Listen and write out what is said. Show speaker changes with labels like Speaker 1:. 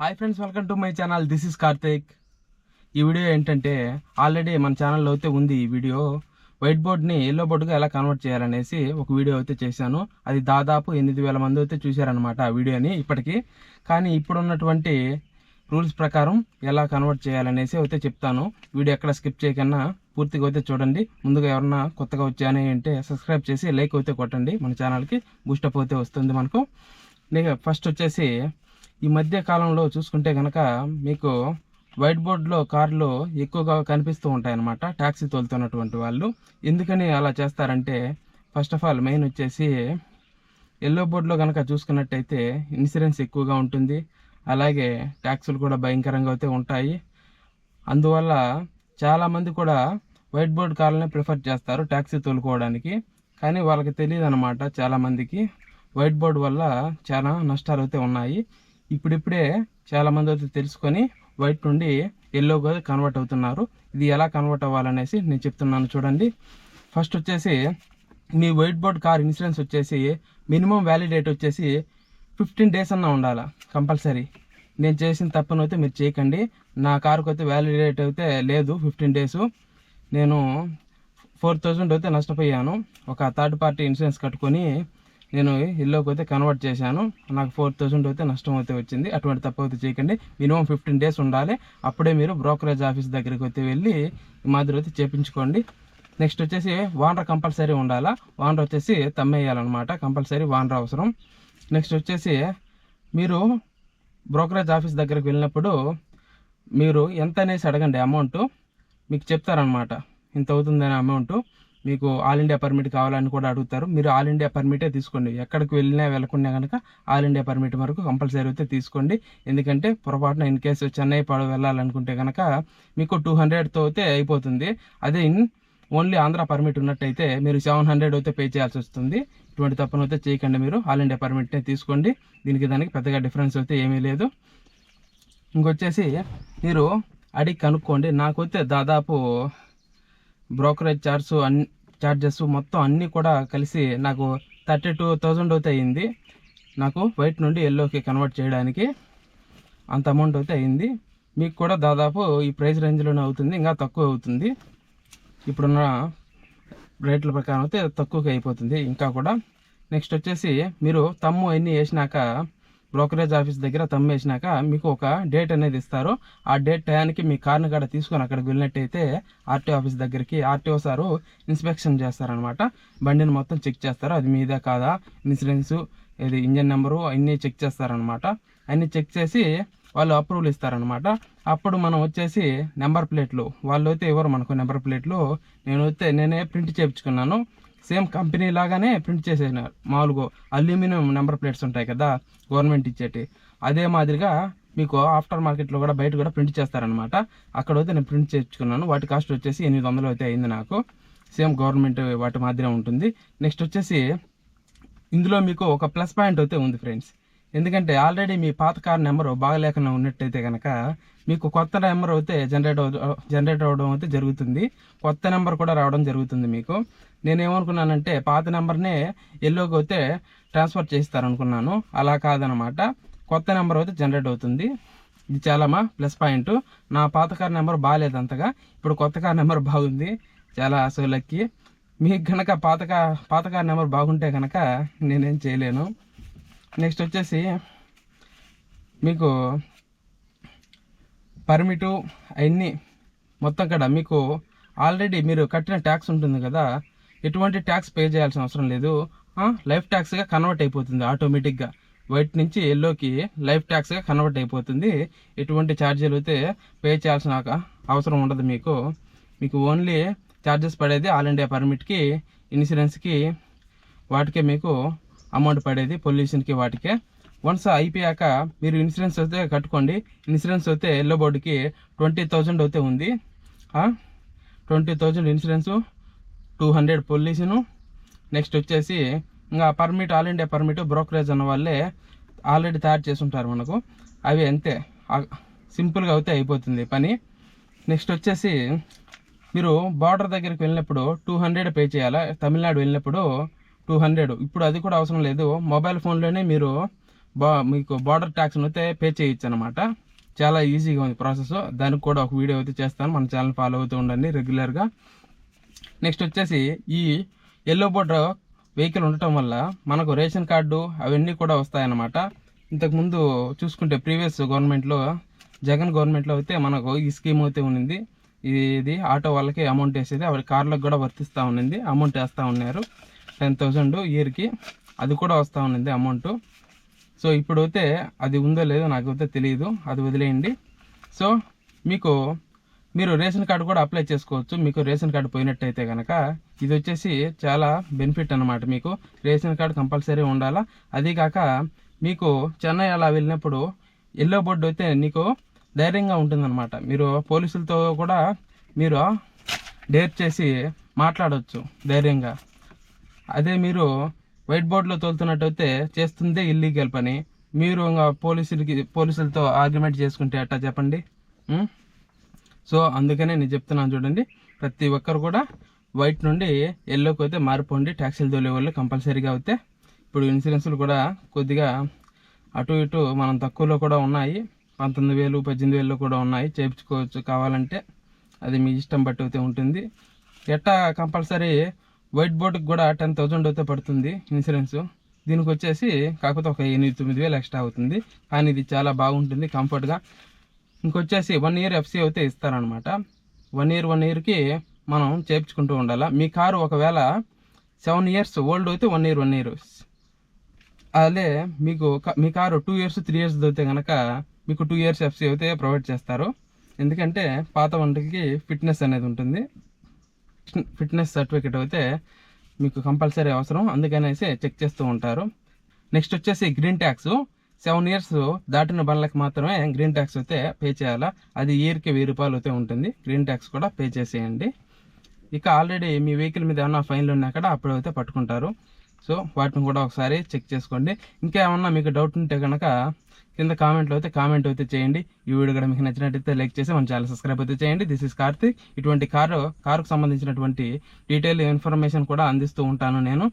Speaker 1: Hi friends welcome to my channel this is Karthik ఈ video ఏంటంటే already మన ఛానల్లో అయితే ఉంది ఈ వీడియో వైట్ బోర్డ్ని ఎల్లో బోర్డుగా ఎలా కన్వర్ట్ చేయాలనేసి ఒక వీడియో అయితే చేశాను. అది దాదాపు ఎనిమిది వేల మంది అయితే చూశారనమాట ఆ వీడియోని ఇప్పటికి. కానీ ఇప్పుడున్నటువంటి రూల్స్ ప్రకారం ఎలా కన్వర్ట్ చేయాలనేసి అయితే చెప్తాను. వీడియో ఎక్కడ స్కిప్ చేయకన్నా పూర్తిగా అయితే చూడండి. ముందుగా ఎవరన్నా కొత్తగా వచ్చాయని అంటే సబ్స్క్రైబ్ చేసి లైక్ అయితే కొట్టండి. మన ఛానల్కి బూస్టప్ అయితే వస్తుంది మనకు. ఫస్ట్ వచ్చేసి ఈ మధ్య కాలంలో చూసుకుంటే కనుక మీకు వైట్ బోర్డ్లో కార్లు ఎక్కువగా కనిపిస్తూ ఉంటాయన్నమాట ట్యాక్సీ తోలుతున్నటువంటి వాళ్ళు. ఎందుకని అలా చేస్తారంటే ఫస్ట్ ఆఫ్ ఆల్ మెయిన్ వచ్చేసి ఎల్లో బోర్డులో కనుక చూసుకున్నట్టయితే ఇన్సూరెన్స్ ఎక్కువగా ఉంటుంది. అలాగే ట్యాక్సులు కూడా భయంకరంగా అయితే ఉంటాయి. అందువల్ల చాలామంది కూడా వైట్ బోర్డ్ కార్లనే ప్రిఫర్ చేస్తారు ట్యాక్సీ తోలుకోవడానికి. కానీ వాళ్ళకి తెలియదు అనమాట చాలామందికి వైట్ బోర్డ్ వల్ల చాలా నష్టాలు అయితే ఉన్నాయి. ఇప్పుడిప్పుడే చాలామంది అయితే తెలుసుకొని వైట్ నుండి ఎల్లోగా కన్వర్ట్ అవుతున్నారు. ఇది ఎలా కన్వర్ట్ అవ్వాలనేసి నేను చెప్తున్నాను చూడండి. ఫస్ట్ వచ్చేసి మీ వైట్ బోర్డ్ కార్ ఇన్సూరెన్స్ వచ్చేసి మినిమం వ్యాలిడేట్ వచ్చేసి ఫిఫ్టీన్ డేస్ అన్న ఉండాలా? కంపల్సరీ నేను చేసిన తప్పును అయితే మీరు చేయకండి. నా కారుకు అయితే వ్యాలిడేట్ అయితే లేదు ఫిఫ్టీన్ డేస్ నేను ఫోర్ థౌజండ్ అయితే నష్టపోయాను. ఒక థర్డ్ పార్టీ ఇన్సూరెన్స్ కట్టుకొని నేను ఇల్లుకి అయితే కన్వర్ట్ చేశాను. నాకు ఫోర్ థౌజండ్ అయితే నష్టం అయితే వచ్చింది. అటువంటి తప్పు అయితే చేయకండి. మినిమం ఫిఫ్టీన్ డేస్ ఉండాలి. అప్పుడే మీరు బ్రోకరేజ్ ఆఫీస్ దగ్గరికి అయితే వెళ్ళి మాదిరి అయితే చేపించుకోండి. నెక్స్ట్ వచ్చేసి వానర్ కంపల్సరీ ఉండాలా? వానర్ వచ్చేసి తమ్మేయాలన్నమాట. కంపల్సరీ వానర్ అవసరం. నెక్స్ట్ వచ్చేసి మీరు బ్రోకరేజ్ ఆఫీస్ దగ్గరికి వెళ్ళినప్పుడు మీరు ఎంత అనేసి అడగండి అమౌంట్ మీకు చెప్తారనమాట ఇంత అవుతుందని అమౌంట్ మీకు ఆల్ ఇండియా పర్మిట్ కావాలని కూడా అడుగుతారు. మీరు ఆల్ ఇండియా పర్మిటే తీసుకోండి. ఎక్కడికి వెళ్ళినా వెళ్ళకుండా కనుక ఆల్ ఇండియా పర్మిట్ వరకు కంపల్సరీ అయితే తీసుకోండి. ఎందుకంటే పొరపాటున ఇన్ కేసు చెన్నై పాడు వెళ్ళాలనుకుంటే కనుక మీకు టూ హండ్రెడ్తో అయితే అయిపోతుంది. అదే ఇన్ ఓన్లీ ఆంధ్ర పర్మిట్ ఉన్నట్టయితే మీరు సెవెన్ హండ్రెడ్ అయితే పే చేయాల్సి వస్తుంది. ఇటువంటి తప్పును అయితే చేయకండి మీరు. ఆల్ ఇండియా పర్మిట్నే తీసుకోండి. దీనికి దానికి పెద్దగా డిఫరెన్స్ అయితే ఏమీ లేదు. ఇంకొచ్చేసి మీరు అడిగి కనుక్కోండి. నాకైతే దాదాపు బ్రోకరేజ్ చార్జ్ అన్ని చార్జెస్ మొత్తం అన్నీ కూడా కలిసి నాకు థర్టీ టూ థౌజండ్ అయితే అయింది. నాకు వైట్ నుండి ఎల్లోకి కన్వర్ట్ చేయడానికి అంత అమౌంట్ అయితే అయింది. మీకు కూడా దాదాపు ఈ ప్రైస్ రేంజ్లోనే అవుతుంది ఇంకా తక్కువ అవుతుంది. ఇప్పుడున్న రేట్ల ప్రకారం అయితే తక్కువగా అయిపోతుంది ఇంకా కూడా. నెక్స్ట్ వచ్చేసి మీరు తమ్ము అన్నీ వేసినాక బ్రోకరేజ్ ఆఫీస్ దగ్గర తమ్మేసినాక మీకు ఒక డేట్ అనేది ఇస్తారు. ఆ డేట్ టయానికి మీ కార్ని కాడ తీసుకొని అక్కడికి వెళ్ళినట్టయితే ఆర్టీఓ ఆఫీస్ దగ్గరికి ఆర్టీఓ సారు ఇన్స్పెక్షన్ చేస్తారనమాట బండిని మొత్తం చెక్ చేస్తారు. అది మీదే కాదా? ఇన్సూరెన్సు ఇది ఇంజన్ నెంబరు అన్నీ చెక్ చేస్తారనమాట అన్నీ చెక్ చేసి వాళ్ళు అప్రూవల్ ఇస్తారనమాట అప్పుడు మనం వచ్చేసి నెంబర్ ప్లేట్లు. వాళ్ళు అయితే ఇవ్వరు మనకు నెంబర్ ప్లేట్లు? నేను అయితే నేనే ప్రింట్ చేయించుకున్నాను. సేమ్ కంపెనీ లాగానే ప్రింట్ చేసేసినారు. మామూలుగా అల్యూమినియం నెంబర్ ప్లేట్స్ ఉంటాయి కదా గవర్నమెంట్ ఇచ్చేటి. అదే మాదిరిగా మీకు ఆఫ్టర్ మార్కెట్లో కూడా బయట కూడా ప్రింట్ చేస్తారనమాట అక్కడ అయితే నేను ప్రింట్ చేయించుకున్నాను. వాటి కాస్ట్ వచ్చేసి ఎనిమిది వందలు అయితే అయింది నాకు. సేమ్ గవర్నమెంట్ వాటి మాదిరే ఉంటుంది. నెక్స్ట్ వచ్చేసి ఇందులో మీకు ఒక ప్లస్ పాయింట్ అయితే ఉంది ఫ్రెండ్స్. ఎందుకంటే ఆల్రెడీ మీ పాత కార్ నెంబర్ బాగలేకుండా ఉన్నట్టయితే కనుక మీకు కొత్త నెంబర్ అయితే జనరేట్ జనరేట్ అవ్వడం అయితే జరుగుతుంది. కొత్త నెంబర్ కూడా రావడం జరుగుతుంది మీకు. నేనేమనుకున్నానంటే పాత నెంబర్నే ఎల్లోకి అయితే ట్రాన్స్ఫర్ చేస్తారనుకున్నాను. అలా కాదనమాట. కొత్త నెంబర్ అయితే జనరేట్ అవుతుంది. ఇది చాలా మా ప్లస్ పాయింట్. నా పాత కార్ నెంబర్ బాగాలేదు అంతగా. ఇప్పుడు కొత్త కార్ నెంబర్ బాగుంది. చాలా సో లక్కీ. మీకు కనుక పాత కా పాత కార్ నెంబర్ బాగుంటే కనుక నేనేం చేయలేను. నెక్స్ట్ వచ్చేసి మీకు పర్మిటు అవన్నీ మొత్తం కూడా మీకు ఆల్రెడీ మీరు కట్టిన ట్యాక్స్ ఉంటుంది కదా ఎటువంటి ట్యాక్స్ పే చేయాల్సిన అవసరం లేదు. లైఫ్ ట్యాక్స్గా కన్వర్ట్ అయిపోతుంది ఆటోమేటిక్గా వైట్ నుంచి ఎల్లోకి లైఫ్ ట్యాక్స్గా కన్వర్ట్ అయిపోతుంది. ఎటువంటి ఛార్జీలు అయితే పే చేయాల్సిన అవసరం ఉండదు మీకు. మీకు ఓన్లీ ఛార్జెస్ పడేది ఆల్ ఇండియా పర్మిట్కి ఇన్సూరెన్స్కి వాటికే మీకు అమౌంట్ పడేది పొల్యూషన్కి వాటికే. వన్స్ అయిపోయాక మీరు ఇన్సూరెన్స్ అయితే కట్టుకోండి. ఇన్సూరెన్స్ అయితే ఎల్లో బోర్డుకి ట్వంటీ థౌజండ్ అయితే ఉంది. Twenty thousand insurance two hundred pollution. Next వచ్చేసి ఇంకా permit all India permit brokerage అన్న వాళ్ళే ఆల్రెడీ తయారు చేసి ఉంటారు మనకు. అవి అంతే. సింపుల్గా అయితే అయిపోతుంది పని. నెక్స్ట్ వచ్చేసి మీరు బార్డర్ దగ్గరికి వెళ్ళినప్పుడు టూ హండ్రెడ్ పే చేయాలా? తమిళనాడు వెళ్ళినప్పుడు టూ హండ్రెడ్. ఇప్పుడు అది కూడా అవసరం లేదు. మొబైల్ ఫోన్లోనే మీరు బా మీకు బార్డర్ ట్యాక్స్ అయితే పే చేయొచ్చు అనమాట చాలా ఈజీగా ఉంది ప్రాసెస్. దానికి కూడా ఒక వీడియో అయితే చేస్తాను. మన ఛానల్ ఫాలో అవుతూ ఉండండి రెగ్యులర్గా. నెక్స్ట్ వచ్చేసి ఈ ఎల్లో బోర్డర్ వెహికల్ ఉండటం వల్ల మనకు రేషన్ కార్డు అవన్నీ కూడా వస్తాయన్నమాట. ఇంతకుముందు చూసుకుంటే ప్రీవియస్ గవర్నమెంట్లో జగన్ గవర్నమెంట్లో అయితే మనకు ఈ స్కీమ్ అయితే ఉన్నింది. ఇది ఆటో వాళ్ళకి అమౌంట్ వేసేది. అవి కార్లకు కూడా వర్తిస్తూ ఉన్నింది. అమౌంట్ వేస్తూ ఉన్నారు. టెన్ థౌజండ్ ఇయర్కి అది కూడా వస్తూ ఉన్నింది అమౌంట్. సో ఇప్పుడైతే అది ఉందో లేదో నాకైతే తెలియదు అది వదిలేయండి. సో మీకు మీరు రేషన్ కార్డు కూడా అప్లై చేసుకోవచ్చు. మీకు రేషన్ కార్డు పోయినట్టయితే కనుక ఇది వచ్చేసి చాలా బెనిఫిట్ అన్నమాట మీకు. రేషన్ కార్డు కంపల్సరీ ఉండాలా? అది కాక మీకు చెన్నై అలా వెళ్ళినప్పుడు ఎల్లో బోర్డు అయితే నీకు ధైర్యంగా ఉంటుందన్నమాట. మీరు పోలీసులతో కూడా మీరు డేర్ చేసి మాట్లాడవచ్చు ధైర్యంగా. అదే మీరు వైట్ బోర్డ్లో తోలుతున్నట్టయితే చేస్తుందే ఇల్లీగల్ పని. మీరు ఇంకా పోలీసులకి పోలీసులతో ఆర్గ్యుమెంట్ చేసుకుంటే అట్టా చెప్పండి. సో అందుకనే నేను చెప్తున్నాను చూడండి. ప్రతి ఒక్కరు కూడా వైట్ నుండి ఎల్లోకి అయితే మారిపోండి. ట్యాక్సీలు తోలే వాళ్ళు కంపల్సరీగా అయితే. ఇప్పుడు ఇన్సూరెన్స్లు కూడా కొద్దిగా అటు ఇటు మనం తక్కువలో కూడా ఉన్నాయి. పంతొమ్మిది వేలు పద్దెనిమిది వేలు కూడా ఉన్నాయి. చేయించుకోవచ్చు కావాలంటే. అది మీ ఇష్టం బట్టి అయితే ఉంటుంది. ఎట్టా కంపల్సరీ వైట్ బోర్డుకి కూడా టెన్ థౌజండ్ అయితే పడుతుంది ఇన్సూరెన్స్ దీనికి వచ్చేసి కాకపోతే ఒక ఎనిమిది తొమ్మిది వేలు ఎక్స్ట్రా అవుతుంది. కానీ ఇది చాలా బాగుంటుంది కంఫర్ట్గా ఇంకొచ్చేసి వన్ ఇయర్ ఎఫ్సీ అయితే ఇస్తారనమాట వన్ ఇయర్ వన్ ఇయర్కి మనం చేయించుకుంటూ ఉండాలి? మీ కారు ఒకవేళ సెవెన్ ఇయర్స్ ఓల్డ్ అయితే వన్ ఇయర్ వన్ ఇయర్ అదే మీకు మీ car two years three years అయితే కనుక మీకు టూ ఇయర్స్ ఎఫ్సీ అయితే ప్రొవైడ్ చేస్తారు. ఎందుకంటే పాత వంటకి ఫిట్నెస్ అనేది ఉంటుంది. ఫిట్నెస్ సర్టిఫికేట్ అయితే మీకు కంపల్సరీ అవసరం. అందుకనేసి చెక్ చేస్తూ ఉంటారు. నెక్స్ట్ వచ్చేసి గ్రీన్ ట్యాక్స్. సెవెన్ ఇయర్స్ దాటిన బండ్లకు మాత్రమే గ్రీన్ ట్యాక్స్ అయితే పే చేయాలా? అది ఇయర్కి వెయ్యి రూపాయలు అయితే ఉంటుంది. గ్రీన్ ట్యాక్స్ కూడా పే చేసేయండి. ఇక ఆల్రెడీ మీ వెహికల్ మీద ఏమన్నా ఫైన్లు ఉన్నా కూడా అప్పుడైతే పట్టుకుంటారు. సో వాటిని కూడా ఒకసారి చెక్ చేసుకోండి. ఇంకా ఏమన్నా మీకు డౌట్ ఉంటే కనుక కింద కామెంట్లో అయితే కామెంట్ అయితే చేయండి. ఈ వీడియో కూడా మీకు నచ్చినట్టయితే లైక్ చేసి మన ఛానల్ సబ్స్క్రైబ్ అయితే చేయండి. దిస్ ఇస్ కార్తిక్ ఇటువంటి కారు కారుకు సంబంధించినటువంటి డీటెయిల్ ఇన్ఫర్మేషన్ కూడా అందిస్తూ ఉంటాను నేను.